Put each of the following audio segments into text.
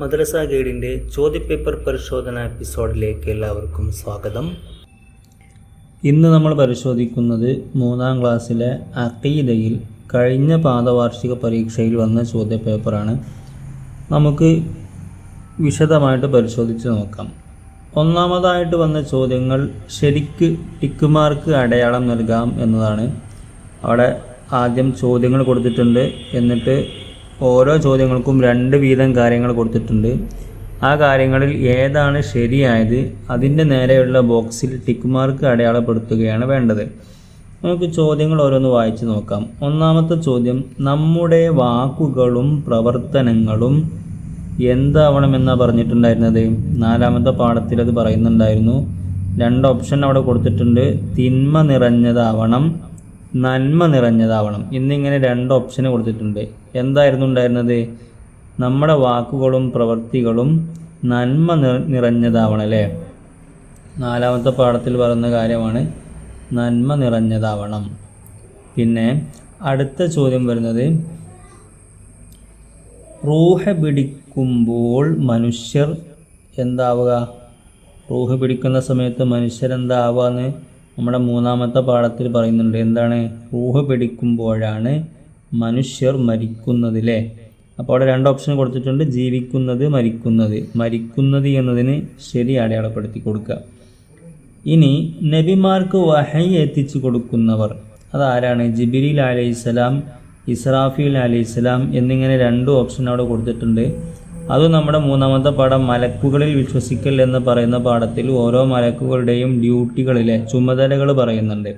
മദ്രസ ഗൈഡിന്റെ ചോദ്യപേപ്പർ പരിശോധന എപ്പിസോഡിലേക്ക് എല്ലാവർക്കും സ്വാഗതം. ഇന്ന് നമ്മൾ പരിശോധിക്കുന്നത് മൂന്നാം ക്ലാസ്സിലെ അക്കീതയിൽ കഴിഞ്ഞ പാദവാർഷിക പരീക്ഷയിൽ വന്ന ചോദ്യപേപ്പറാണ്. നമുക്ക് വിശദമായിട്ട് പരിശോധിച്ച് നോക്കാം. ഒന്നാമതായിട്ട് വന്ന ചോദ്യങ്ങൾ ശരിക്ക് ടിക്ക് മാർക്ക് അടയാളം നൽകാം എന്നതാണ്. അവിടെ ആദ്യം ചോദ്യങ്ങൾ കൊടുത്തിട്ടുണ്ട്. എന്നിട്ട് ഓരോ ചോദ്യങ്ങൾക്കും രണ്ട് വീതം കാര്യങ്ങൾ കൊടുത്തിട്ടുണ്ട്. ആ കാര്യങ്ങളിൽ ഏതാണ് ശരിയായത് അതിന്റെ നേരെയുള്ള ബോക്സിൽ ടിക്ക് മാർക്ക് അടയാളപ്പെടുത്തുകയാണ് വേണ്ടത്. നമുക്ക് ചോദ്യങ്ങൾ ഓരോന്ന് വായിച്ച് നോക്കാം. ഒന്നാമത്തെ ചോദ്യം നമ്മുടെ വാക്കുകളും പ്രവർത്തനങ്ങളും എന്താവണമെന്നാണ് പറഞ്ഞിട്ടുണ്ടായിരുന്നത്? നാലാമത്തെ പാഠത്തിൽ അത് പറയുന്നുണ്ടായിരുന്നു. രണ്ട് ഓപ്ഷൻ അവിടെ കൊടുത്തിട്ടുണ്ട് തിന്മ നിറഞ്ഞതാവണം നന്മ നിറഞ്ഞതാവണം. എന്നിങ്ങനെ രണ്ട് ഓപ്ഷന് കൊടുത്തിട്ടുണ്ട്. എന്തായിരുന്നു ഉണ്ടായിരുന്നത്? നമ്മുടെ വാക്കുകളും പ്രവൃത്തികളും നന്മ നിറ- നിറഞ്ഞതാവണം അല്ലേ? നാലാമത്തെ പാഠത്തിൽ പറയുന്ന കാര്യമാണ് നന്മ നിറഞ്ഞതാവണം. പിന്നെ അടുത്ത ചോദ്യം വരുന്നത് റൂഹ പിടിക്കുമ്പോൾ മനുഷ്യർ എന്താവുക? റൂഹ പിടിക്കുന്ന സമയത്ത് മനുഷ്യരെന്താവുക എന്ന് നമ്മുടെ മൂന്നാമത്തെ പാഠത്തിൽ പറയുന്നുണ്ട് എന്താണ്? റൂഹ പിടിക്കുമ്പോഴാണ് മനുഷ്യർ മരിക്കുന്നതിലെ. അപ്പോൾ അവിടെ രണ്ട് ഓപ്ഷൻ കൊടുത്തിട്ടുണ്ട് ജീവിക്കുന്നത് മരിക്കുന്നത്. മരിക്കുന്നത് എന്നതിന് ശരി അടയാളപ്പെടുത്തി കൊടുക്കുക. ഇനി നബിമാർക്ക് വഹൈ എത്തിച്ചു കൊടുക്കുന്നവർ അതാരാണ്? ജിബിരിൽ അലൈഹിസ്സലാം ഇസ്രാഫീൽ അലൈഹിസ്സലാം എന്നിങ്ങനെ രണ്ട് ഓപ്ഷൻ അവിടെ കൊടുത്തിട്ടുണ്ട്. അത് നമ്മുടെ മൂന്നാമത്തെ പാഠം മലക്കുകളിൽ വിശ്വസിക്കൽ എന്ന് പറയുന്ന പാഠത്തിൽ ഓരോ മലക്കുകളുടെയും ഡ്യൂട്ടികളിലെ ചുമതലകൾ പറയുന്നുണ്ട്.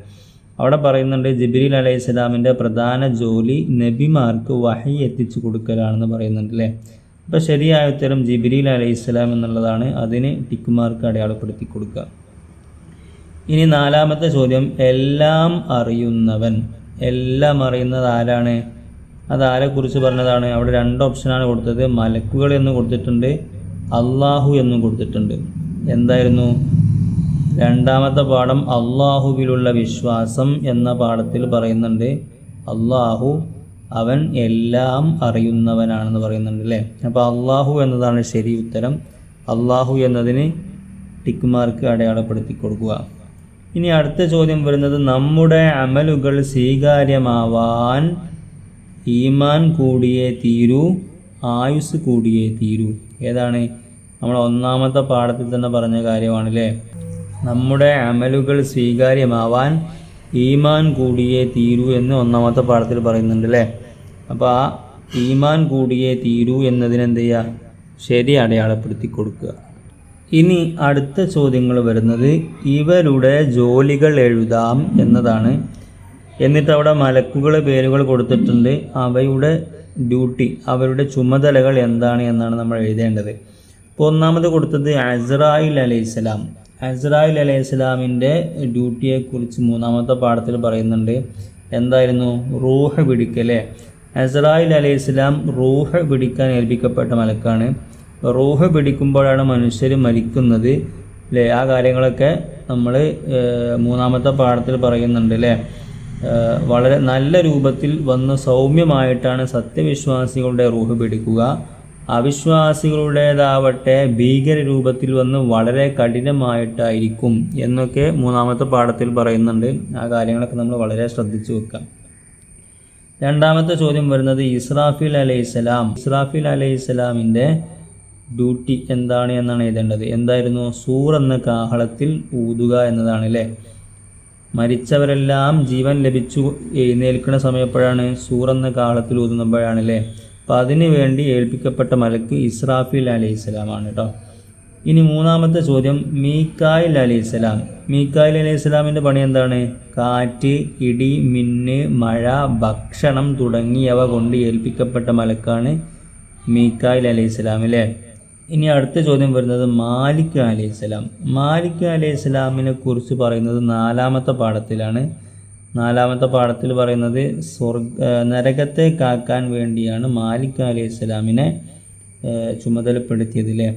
അവിടെ പറയുന്നുണ്ട് ജബിരിൽ അലൈഹി സ്വലാമിന്റെ പ്രധാന ജോലി നബിമാർക്ക് വഹി എത്തിച്ചു കൊടുക്കലാണെന്ന് പറയുന്നുണ്ട് അല്ലേ? അപ്പോൾ ശരിയായ ഉത്തരം ജിബിരിൽ അലൈഹി സ്വലാം എന്നുള്ളതാണ്. അതിന് ടിക്ക് മാർക്ക് അടയാളപ്പെടുത്തി കൊടുക്കുക. ഇനി നാലാമത്തെ ചോദ്യം എല്ലാം അറിയുന്നവൻ. എല്ലാം അറിയുന്നത് ആരാണ്? അത് ആരെക്കുറിച്ച് പറഞ്ഞതാണ്? അവിടെ രണ്ട് ഓപ്ഷനാണ് കൊടുത്തത്. മലക്കുകൾ എന്ന് കൊടുത്തിട്ടുണ്ട് അള്ളാഹു എന്നും കൊടുത്തിട്ടുണ്ട്. എന്തായിരുന്നു? രണ്ടാമത്തെ പാഠം അള്ളാഹുവിലുള്ള വിശ്വാസം എന്ന പാഠത്തിൽ പറയുന്നുണ്ട് അള്ളാഹു അവൻ എല്ലാം അറിയുന്നവനാണെന്ന് പറയുന്നുണ്ട് അല്ലേ? അപ്പോൾ അള്ളാഹു എന്നതാണ് ശരി ഉത്തരം. അള്ളാഹു എന്നതിന് ടിക്ക് മാർക്ക് അടയാളപ്പെടുത്തി കൊടുക്കുക. ഇനി അടുത്ത ചോദ്യം വരുന്നത് നമ്മുടെ അമലുകൾ സ്വീകാര്യമാവാൻ ഈമാൻ കൂടിയേ തീരൂ ആയുസ് കൂടിയേ തീരൂ. ഏതാണ്? നമ്മൾ ഒന്നാമത്തെ പാഠത്തിൽ തന്നെ പറഞ്ഞ കാര്യമാണല്ലേ? നമ്മുടെ അമലുകൾ സ്വീകാര്യമാവാൻ ഈമാൻ കൂടിയേ തീരൂ എന്ന് ഒന്നാമത്തെ പാഠത്തിൽ പറയുന്നുണ്ട് അല്ലേ? അപ്പോൾ ആ ഈമാൻ കൂടിയേ തീരൂ എന്നതിനെന്ത് ചെയ്യുക ശരി അടയാളപ്പെടുത്തി കൊടുക്കുക. ഇനി അടുത്ത ചോദ്യങ്ങൾ വരുന്നത് ഇവരുടെ ജോലികൾ എഴുതാം എന്നതാണ് എന്നിട്ട് അവിടെ മലക്കുകളെ പേരുകൾ കൊടുത്തിട്ടുണ്ട്. അവയുടെ ഡ്യൂട്ടി അവരുടെ ചുമതലകൾ എന്താണ് എന്നാണ് നമ്മൾ എഴുതേണ്ടത്. ഇപ്പോൾ ഒന്നാമത് കൊടുത്തത് അസ്രായിൽ അലൈഹിസ്സലാം അസ്രായിൽ അലൈഹിസ്സലാമിന്റെ ഡ്യൂട്ടിയെക്കുറിച്ച് മൂന്നാമത്തെ പാഠത്തിൽ പറയുന്നുണ്ട്. എന്തായിരുന്നു? റൂഹ പിടിക്കലേ അസ്രായിൽ അലൈഹിസ്സലാം റൂഹ് പിടിക്കാൻ ഏൽപ്പിക്കപ്പെട്ട മലക്കാണ്. റൂഹ് പിടിക്കുമ്പോഴാണ് മനുഷ്യർ മരിക്കുന്നത് അല്ലേ? ആ കാര്യങ്ങളൊക്കെ നമ്മൾ മൂന്നാമത്തെ പാഠത്തിൽ പറയുന്നുണ്ട് അല്ലേ? വളരെ നല്ല രൂപത്തിൽ വന്ന് സൗമ്യമായിട്ടാണ് സത്യവിശ്വാസികളുടെ റൂഹ് പിടിക്കുക. അവിശ്വാസികളുടേതാവട്ടെ ഭീകര രൂപത്തിൽ വന്ന് വളരെ കഠിനമായിട്ടായിരിക്കും എന്നൊക്കെ മൂന്നാമത്തെ പാഠത്തിൽ പറയുന്നുണ്ട്. ആ കാര്യങ്ങളൊക്കെ നമ്മൾ വളരെ ശ്രദ്ധിച്ചു വെക്കാം. രണ്ടാമത്തെ ചോദ്യം വരുന്നത് ഇസ്രാഫിൽ അലൈഹിസ്സലാം. ഇസ്രാഫിൽ അലൈഹിസ്സലാമിന്റെ ഡ്യൂട്ടി എന്താണ് എന്നാണ് എഴുതേണ്ടത്. എന്തായിരുന്നു? സൂർ എന്ന കാഹളത്തിൽ ഊതുക എന്നതാണ് അല്ലേ? മരിച്ചവരെല്ലാം ജീവൻ ലഭിച്ചു എഴുന്നേൽക്കുന്ന സമയപ്പോഴാണ് സൂർ എന്ന കാഹളത്തിൽ ഊതുന്നപ്പോഴാണ് അല്ലേ അപ്പം അതിനു വേണ്ടി ഏൽപ്പിക്കപ്പെട്ട മലക്ക് ഇസ്രാഫിൽ അലൈഹിസ്സലാമാണ് കേട്ടോ ഇനി മൂന്നാമത്തെ ചോദ്യം മീക്കായിൽ അലൈഹിസ്സലാം മീക്കായിൽ അലൈഹിസ്സലാമിന്റെ പണി എന്താണ്? കാറ്റ് ഇടി മിന്ന് മഴ ഭക്ഷണം തുടങ്ങിയവ കൊണ്ട് ഏൽപ്പിക്കപ്പെട്ട മലക്കാണ് മീക്കായിൽ അലൈഹിസ്സലാം അല്ലേ? ഇനി അടുത്ത ചോദ്യം വരുന്നത് മാലിക് അലൈഹിസ്സലാം മാലിക് അലൈഹിസ്സലാമിനെ കുറിച്ച് പറയുന്നത് നാലാമത്തെ പാഠത്തിലാണ്. നാലാമത്തെ പാഠത്തിൽ പറയുന്നത് സ്വർഗ നരകത്തെ കാക്കാൻ വേണ്ടിയാണ് മാലിക് ഏഹ് ചുമതലപ്പെടുത്തിയത് അല്ലേ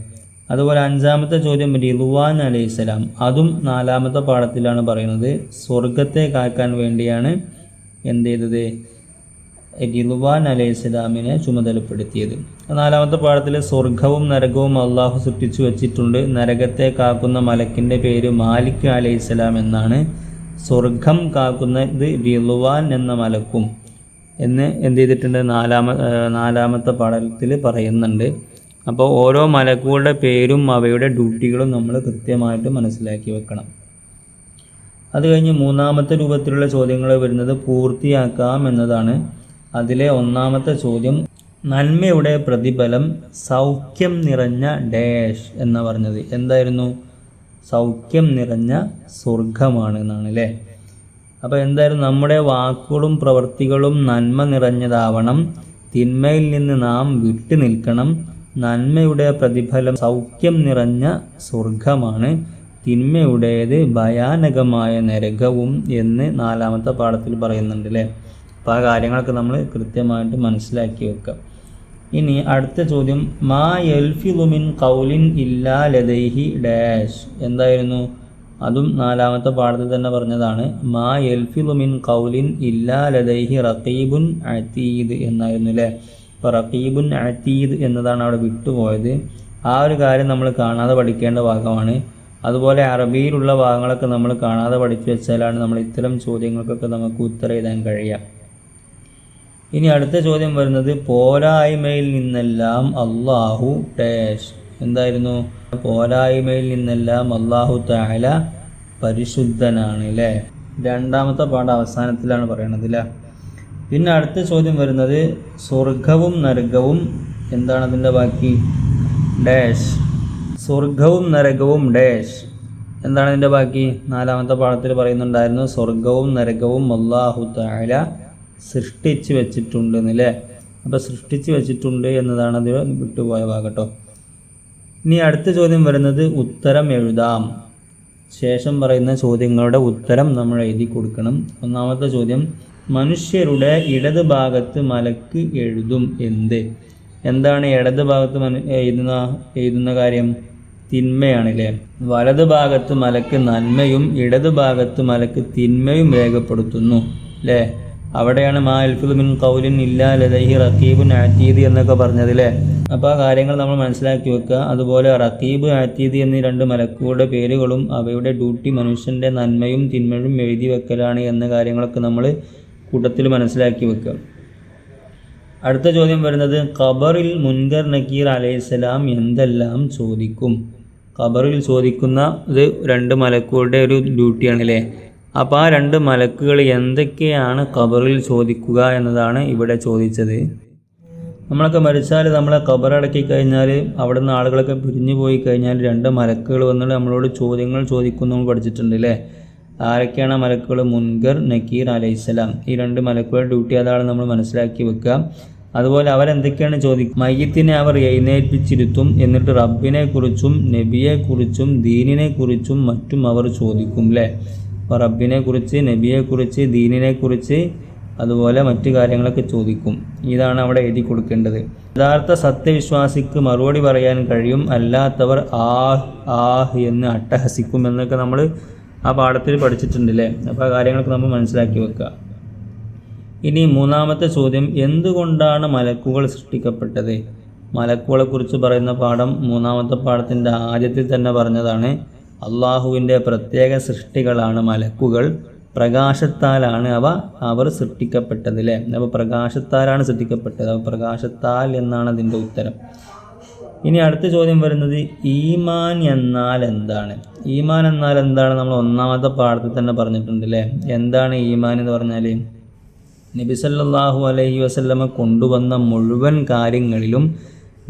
അതുപോലെ അഞ്ചാമത്തെ ചോദ്യം റിദ്വാൻ അലൈഹിസ്സലാം അതും നാലാമത്തെ പാഠത്തിലാണ് പറയുന്നത് സ്വർഗത്തെ കാക്കാൻ വേണ്ടിയാണ് എന്ത് ചെയ്തത്? റിലുവാൻ അലൈഹി ഇസ്ലാമിനെ ചുമതലപ്പെടുത്തിയത്. നാലാമത്തെ പാഠത്തിൽ സ്വർഗവും നരകവും അള്ളാഹു സൃഷ്ടിച്ചു വച്ചിട്ടുണ്ട്. നരകത്തെ കാക്കുന്ന മലക്കിന്റെ പേര് മാലിക് അലൈഹി ഇസ്ലാം എന്നാണ്. സ്വർഗം കാക്കുന്നത് റിലുവാൻ എന്ന മലക്കും എന്ന് എന്ത് ചെയ്തിട്ടുണ്ട്? നാലാമ നാലാമത്തെ പാഠത്തിൽ പറയുന്നുണ്ട്. അപ്പോൾ ഓരോ മലക്കുകളുടെ പേരും അവയുടെ ഡ്യൂട്ടികളും നമ്മൾ കൃത്യമായിട്ട് മനസ്സിലാക്കി വെക്കണം. അത് കഴിഞ്ഞ് മൂന്നാമത്തെ രൂപത്തിലുള്ള ചോദ്യങ്ങൾ വരുന്നത് പൂർത്തിയാക്കാം എന്നതാണ്. അതിലെ ഒന്നാമത്തെ ചോദ്യം നന്മയുടെ പ്രതിഫലം സൗഖ്യം നിറഞ്ഞ ഡാഷ് എന്ന് പറഞ്ഞത്. എന്തായിരുന്നു? സൗഖ്യം നിറഞ്ഞ സ്വർഗമാണ് എന്നാണ് അല്ലേ അപ്പോൾ എന്തായാലും നമ്മുടെ വാക്കുകളും പ്രവൃത്തികളും നന്മ നിറഞ്ഞതാവണം. തിന്മയിൽ നിന്ന് നാം വിട്ടു നിൽക്കണം. നന്മയുടെ പ്രതിഫലം സൗഖ്യം നിറഞ്ഞ സ്വർഗമാണ് തിന്മയുടേത് ഭയാനകമായ നരകവും എന്ന് നാലാമത്തെ പാഠത്തിൽ പറയുന്നുണ്ട് അല്ലേ അപ്പോൾ ആ കാര്യങ്ങളൊക്കെ നമ്മൾ കൃത്യമായിട്ട് മനസ്സിലാക്കി വെക്കാം. ഇനി അടുത്ത ചോദ്യം മാ എൽഫിലുമിൻ കൗലിൻ ഇല്ലാ ലതൈഹി ഡാഷ്. എന്തായിരുന്നു? അതും നാലാമത്തെ പാഠത്തിൽ തന്നെ പറഞ്ഞതാണ് മാ എൽഫിലുമിൻ കൗലിൻ ഇല്ലാ ലതൈഹി റഖീബുൻ അതീദ് എന്നായിരുന്നു അല്ലേ അപ്പോൾ റക്കീബുൻ അതീദ് എന്നതാണ് അവിടെ വിട്ടുപോയത്. ആ ഒരു കാര്യം നമ്മൾ കാണാതെ പഠിക്കേണ്ട ഭാഗമാണ്. അതുപോലെ അറബിയിലുള്ള ഭാഗങ്ങളൊക്കെ നമ്മൾ കാണാതെ പഠിച്ചു വെച്ചാലാണ് നമ്മൾ ഇത്തരം ചോദ്യങ്ങൾക്കൊക്കെ നമുക്ക് ഉത്തരം എഴുതാൻ കഴിയുക. ഇനി അടുത്ത ചോദ്യം വരുന്നത് പോരായ്മയിൽ നിന്നെല്ലാം അള്ളാഹു ഡാഷ്. എന്തായിരുന്നു? പോരായ്മയിൽ നിന്നെല്ലാം അള്ളാഹു താല പരിശുദ്ധനാണ് അല്ലേ രണ്ടാമത്തെ പാഠം അവസാനത്തിലാണ് പറയണത് അല്ലേ പിന്നെ അടുത്ത ചോദ്യം വരുന്നത് സ്വർഗവും നരകവും എന്താണ് അതിന്റെ ബാക്കി? ഡാഷ്. സ്വർഗവും നരകവും ഡാഷ്. എന്താണ് ഇതിന്റെ ബാക്കി? നാലാമത്തെ പാഠത്തിൽ പറയുന്നുണ്ടായിരുന്നു സ്വർഗവും നരകവും അള്ളാഹു താല സൃഷ്ടിച്ച് വെച്ചിട്ടുണ്ട് എന്നല്ലേ അപ്പോൾ സൃഷ്ടിച്ചു വെച്ചിട്ടുണ്ട് എന്നതാണ് അത് വിട്ടുപോയ ഭാഗട്ടോ ഇനി അടുത്ത ചോദ്യം വരുന്നത് ഉത്തരം എഴുതാം. ശേഷം പറയുന്ന ചോദ്യങ്ങളുടെ ഉത്തരം നമ്മൾ എഴുതി കൊടുക്കണം. ഒന്നാമത്തെ ചോദ്യം മനുഷ്യരുടെ ഇടത് ഭാഗത്ത് മലക്ക് എഴുതും എന്ത്? എന്താണ് ഇടത് ഭാഗത്ത് മനു എഴുതുന്ന എഴുതുന്ന കാര്യം? തിന്മയാണല്ലേ. വലത് ഭാഗത്ത് മലക്ക് നന്മയും ഇടത് ഭാഗത്ത് മലക്ക് തിന്മയും രേഖപ്പെടുത്തുന്നു അല്ലേ? അവിടെയാണ് മാ അൽഫുദ് കൗലിൻ ഇല്ലാ ലദൈഹി റക്കീബ് ആറ്റീദ് എന്നൊക്കെ പറഞ്ഞതില്ലേ അപ്പോൾ ആ കാര്യങ്ങൾ നമ്മൾ മനസ്സിലാക്കി വെക്കുക. അതുപോലെ റക്കീബ് ആറ്റീദ് എന്നീ രണ്ട് മലക്കുകളുടെ പേരുകളും അവയുടെ ഡ്യൂട്ടി മനുഷ്യന്റെ നന്മയും തിന്മയും എഴുതി വെക്കലാണ് എന്ന കാര്യങ്ങളൊക്കെ നമ്മൾ കൂട്ടത്തിൽ മനസ്സിലാക്കി വെക്കുക. അടുത്ത ചോദ്യം വരുന്നത് ഖബറിൽ മുൻകർ നക്കീർ അലൈഹിസ്സലാം എന്തെല്ലാം ചോദിക്കും? ഖബറിൽ ചോദിക്കുന്ന ഇത് രണ്ട് മലക്കുകളുടെ ഒരു ഡ്യൂട്ടിയാണ് അല്ലേ അപ്പോൾ ആ രണ്ട് മലക്കുകൾ എന്തൊക്കെയാണ് ഖബറിൽ ചോദിക്കുക എന്നതാണ് ഇവിടെ ചോദിച്ചത്. നമ്മളൊക്കെ മരിച്ചാൽ നമ്മളെ ഖബറടക്കി കഴിഞ്ഞാൽ അവിടെ നിന്ന് ആളുകളൊക്കെ പിരിഞ്ഞു പോയി കഴിഞ്ഞാൽ രണ്ട് മലക്കുകൾ വന്നിട്ട് നമ്മളോട് ചോദ്യങ്ങൾ ചോദിക്കുന്നു നമ്മൾ പഠിച്ചിട്ടുണ്ട് അല്ലേ ആരൊക്കെയാണ് മലക്കുകൾ? മുൻഗർ നക്കീർ അലൈഹിസ്സലാം ഈ രണ്ട് മലക്കുകളുടെ ഡ്യൂട്ടി അതാണ് നമ്മൾ മനസ്സിലാക്കി വെക്കുക. അതുപോലെ അവരെന്തൊക്കെയാണ് ചോദിക്കുക മയ്യത്തിനെ അവർ എഴുന്നേൽപ്പിച്ചിരുത്തും എന്നിട്ട് റബ്ബിനെക്കുറിച്ചും നബിയെക്കുറിച്ചും ദീനിനെക്കുറിച്ചും ദീനിനെ കുറിച്ചും മറ്റും അവർ ചോദിക്കും അല്ലേ അപ്പോൾ റബ്ബിനെ കുറിച്ച് നബിയെ കുറിച്ച് ദീനിനെ കുറിച്ച് അതുപോലെ മറ്റു കാര്യങ്ങളൊക്കെ ചോദിക്കും. ഇതാണ് അവിടെ എഴുതി കൊടുക്കേണ്ടത്. യഥാർത്ഥ സത്യവിശ്വാസിക്ക് മറുപടി പറയാൻ കഴിയും അല്ലാത്തവർ ആ ആഹ് എന്ന് അട്ടഹസിക്കും എന്നൊക്കെ നമ്മൾ ആ പാഠത്തിൽ പഠിച്ചിട്ടുണ്ടല്ലേ? അപ്പോൾ ആ കാര്യങ്ങളൊക്കെ നമ്മൾ മനസ്സിലാക്കി വെക്കുക. ഇനി മൂന്നാമത്തെ ചോദ്യം എന്തുകൊണ്ടാണ് മലക്കുകൾ സൃഷ്ടിക്കപ്പെട്ടത്? മലക്കുകളെക്കുറിച്ച് പറയുന്ന പാഠം മൂന്നാമത്തെ പാഠത്തിന്റെ ആദ്യത്തിൽ തന്നെ പറഞ്ഞതാണ്. അള്ളാഹുവിന്റെ പ്രത്യേക സൃഷ്ടികളാണ് മലക്കുകൾ. പ്രകാശത്താലാണ് അവ അവർ സൃഷ്ടിക്കപ്പെട്ടത് അല്ലേ അപ്പോൾ പ്രകാശത്താലാണ് സൃഷ്ടിക്കപ്പെട്ടത്. അപ്പോൾ പ്രകാശത്താൽ എന്നാണ് അതിന്റെ ഉത്തരം. ഇനി അടുത്ത ചോദ്യം വരുന്നത് ഈമാൻ എന്നാൽ എന്താണ്? ഈമാൻ എന്നാൽ എന്താണ്? നമ്മൾ ഒന്നാമത്തെ പാഠത്തിൽ തന്നെ പറഞ്ഞിട്ടുണ്ട് അല്ലേ എന്താണ് ഈമാൻ എന്ന് പറഞ്ഞാൽ നബിസല്ലാഹു അലൈഹി വസല്ലമ കൊണ്ടുവന്ന മുഴുവൻ കാര്യങ്ങളിലും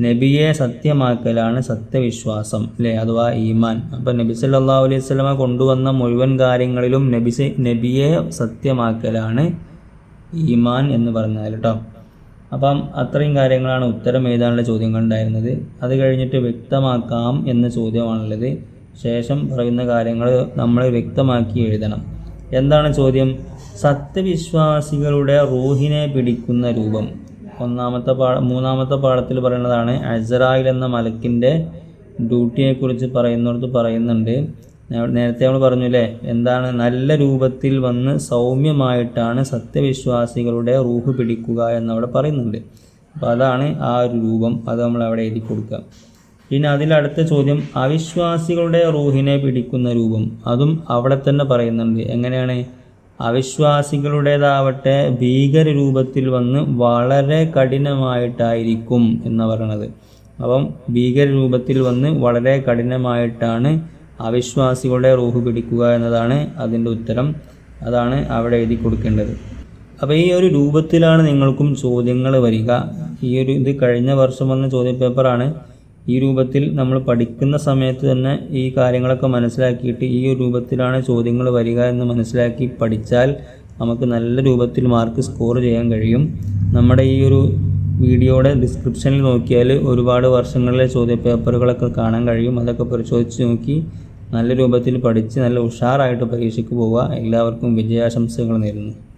നബിയെ സത്യമാക്കലാണ് സത്യവിശ്വാസം അല്ലേ? അഥവാ ഈമാൻ. അപ്പം നബി സല്ലാ അലൈഹി വസല്ലമ കൊണ്ടുവന്ന മുഴുവൻ കാര്യങ്ങളിലും നബി നബിയെ സത്യമാക്കലാണ് ഈമാൻ എന്ന് പറഞ്ഞാൽ കേട്ടോ അപ്പം അത്രയും കാര്യങ്ങളാണ് ഉത്തരം എഴുതാനുള്ള ചോദ്യങ്ങൾ ഉണ്ടായിരുന്നത് അത് കഴിഞ്ഞിട്ട് വ്യക്തമാക്കാം എന്ന ചോദ്യമാണുള്ളത്. ശേഷം പറയുന്ന കാര്യങ്ങൾ നമ്മൾ വ്യക്തമാക്കി എഴുതണം. എന്താണ് ചോദ്യം? സത്യവിശ്വാസികളുടെ റൂഹിനെ പിടിക്കുന്ന രൂപം. ഒന്നാമത്തെ പാ മൂന്നാമത്തെ പാഠത്തിൽ പറയുന്നതാണ് അസറായിൽ എന്ന മലക്കിന്റെ ഡ്യൂട്ടിയെക്കുറിച്ച് പറയുന്നിടത്ത് പറയുന്നുണ്ട്. നേരത്തെ നമ്മൾ പറഞ്ഞു അല്ലേ എന്താണ് നല്ല രൂപത്തിൽ വന്ന് സൗമ്യമായിട്ടാണ് സത്യവിശ്വാസികളുടെ റൂഹ് പിടിക്കുക എന്നവിടെ പറയുന്നുണ്ട്. അപ്പോൾ അതാണ് ആ ഒരു രൂപം അത് നമ്മൾ അവിടെ എഴുതി കൊടുക്കുക. പിന്നെ അതിലടുത്ത ചോദ്യം അവിശ്വാസികളുടെ റൂഹിനെ പിടിക്കുന്ന രൂപം അതും അവിടെ തന്നെ പറയുന്നുണ്ട്. എങ്ങനെയാണ്? അവിശ്വാസികളുടേതാവട്ടെ ഭീകര രൂപത്തിൽ വന്ന് വളരെ കഠിനമായിട്ടായിരിക്കും എന്ന് പറയണത്. അപ്പം ഭീകര രൂപത്തിൽ വന്ന് വളരെ കഠിനമായിട്ടാണ് അവിശ്വാസികളുടെ റൂഹ് പിടിക്കുക എന്നതാണ് അതിന്റെ ഉത്തരം. അതാണ് അവിടെ എഴുതി കൊടുക്കേണ്ടത്. അപ്പോൾ ഈ ഒരു രൂപത്തിലാണ് നിങ്ങൾക്കും ചോദ്യങ്ങൾ വരിക. ഈ ഒരു ഇത് കഴിഞ്ഞ വർഷം വന്ന ചോദ്യപേപ്പറാണ് ഈ രൂപത്തിൽ നമ്മൾ പഠിക്കുന്ന സമയത്ത് തന്നെ ഈ കാര്യങ്ങളൊക്കെ മനസ്സിലാക്കിയിട്ട് ഈ ഒരു രൂപത്തിലാണ് ചോദ്യങ്ങൾ വരിക എന്ന് മനസ്സിലാക്കി പഠിച്ചാൽ നമുക്ക് നല്ല രൂപത്തിൽ മാർക്ക് സ്കോർ ചെയ്യാൻ കഴിയും. നമ്മുടെ ഈ ഒരു വീഡിയോയുടെ ഡിസ്ക്രിപ്ഷനിൽ നോക്കിയാൽ ഒരുപാട് വർഷങ്ങളിലെ ചോദ്യപേപ്പറുകളൊക്കെ കാണാൻ കഴിയും. അതൊക്കെ പരിശോധിച്ച് നോക്കി നല്ല രൂപത്തിൽ പഠിച്ച് നല്ല ഉഷാറായിട്ട് പരീക്ഷയ്ക്ക് പോവുക. എല്ലാവർക്കും വിജയാശംസകൾ നേരുന്നു.